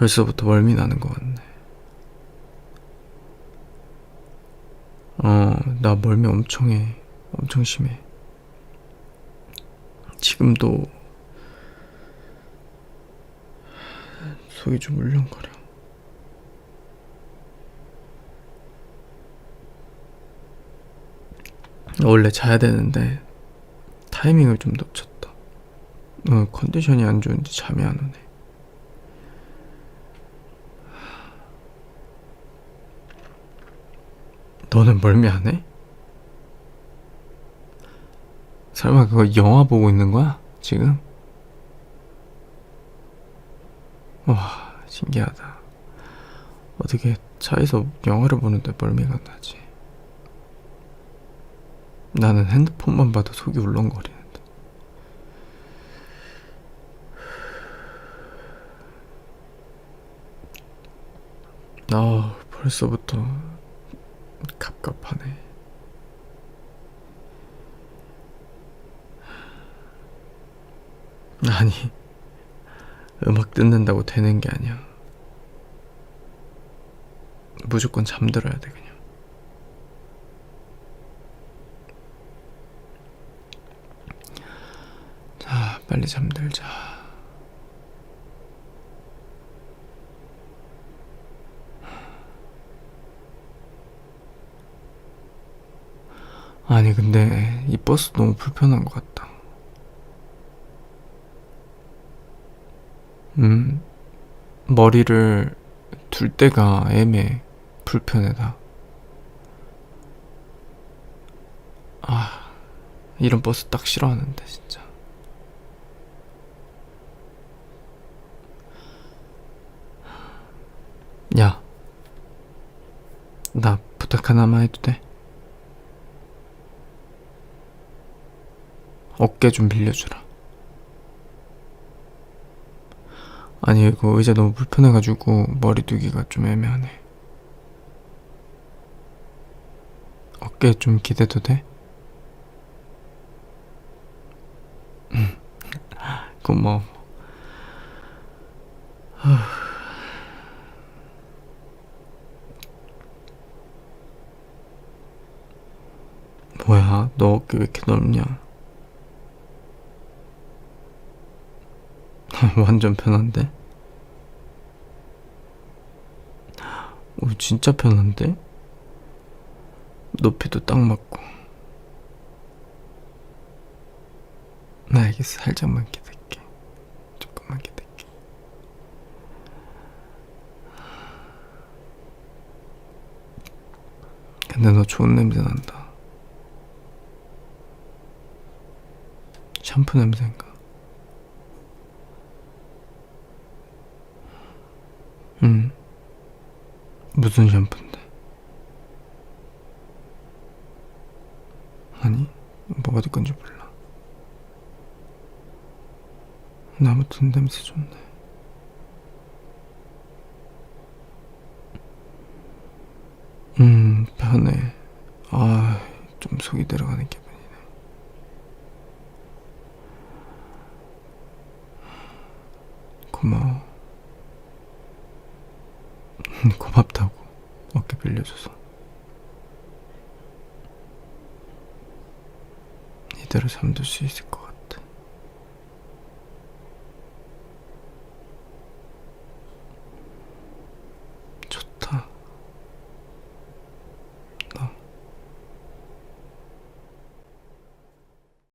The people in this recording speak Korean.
벌써부터 멀미 나는 것 같네. 어, 나 멀미 엄청 해. 엄청 심해. 지금도 속이 좀 울렁거려. 원래 자야 되는데 타이밍을 좀 놓쳤다. 어, 컨디션이 안 좋은지 잠이 안 오네. 너는 멀미 안 해? 설마 그거 영화 보고 있는 거야? 지금? 와, 신기하다. 어떻게 차에서 영화를 보는데 멀미가 나지? 나는 핸드폰만 봐도 속이 울렁거리는데. 아, 벌써부터 갑갑하네. 아니, 음악 듣는다고 되는 게 아니야. 무조건 잠들어야 돼, 그냥. 자, 빨리 잠들자. 아니, 근데 이 버스 너무 불편한 것 같다. 음, 머리를 둘 때가 애매해. 불편해다. 아, 이런 버스 딱 싫어하는데, 진짜. 야, 나 부탁 하나만 해도 돼? 어깨 좀 빌려주라. 아니, 이거 의자 너무 불편해가지고 머리 두기가 좀 애매하네. 어깨 좀 기대도 돼? 응. 고마워. 뭐야, 너 어깨 왜 이렇게 넓냐? 완전 편한데? 오, 진짜 편한데? 높이도 딱 맞고. 나 알겠어. 살짝만 기댈게. 조금만 기댈게. 근데 너 좋은 냄새 난다. 샴푸 냄새인가? 응. 무슨 샴푸인데? 아니, 뭐가 될 건지 몰라. 아무튼 냄새 좋네. 음, 편해. 아, 좀 속이 들어가는 기분이네. 고마워. 고맙다고. 어깨 빌려줘서. 이대로 잠들 수 있을 것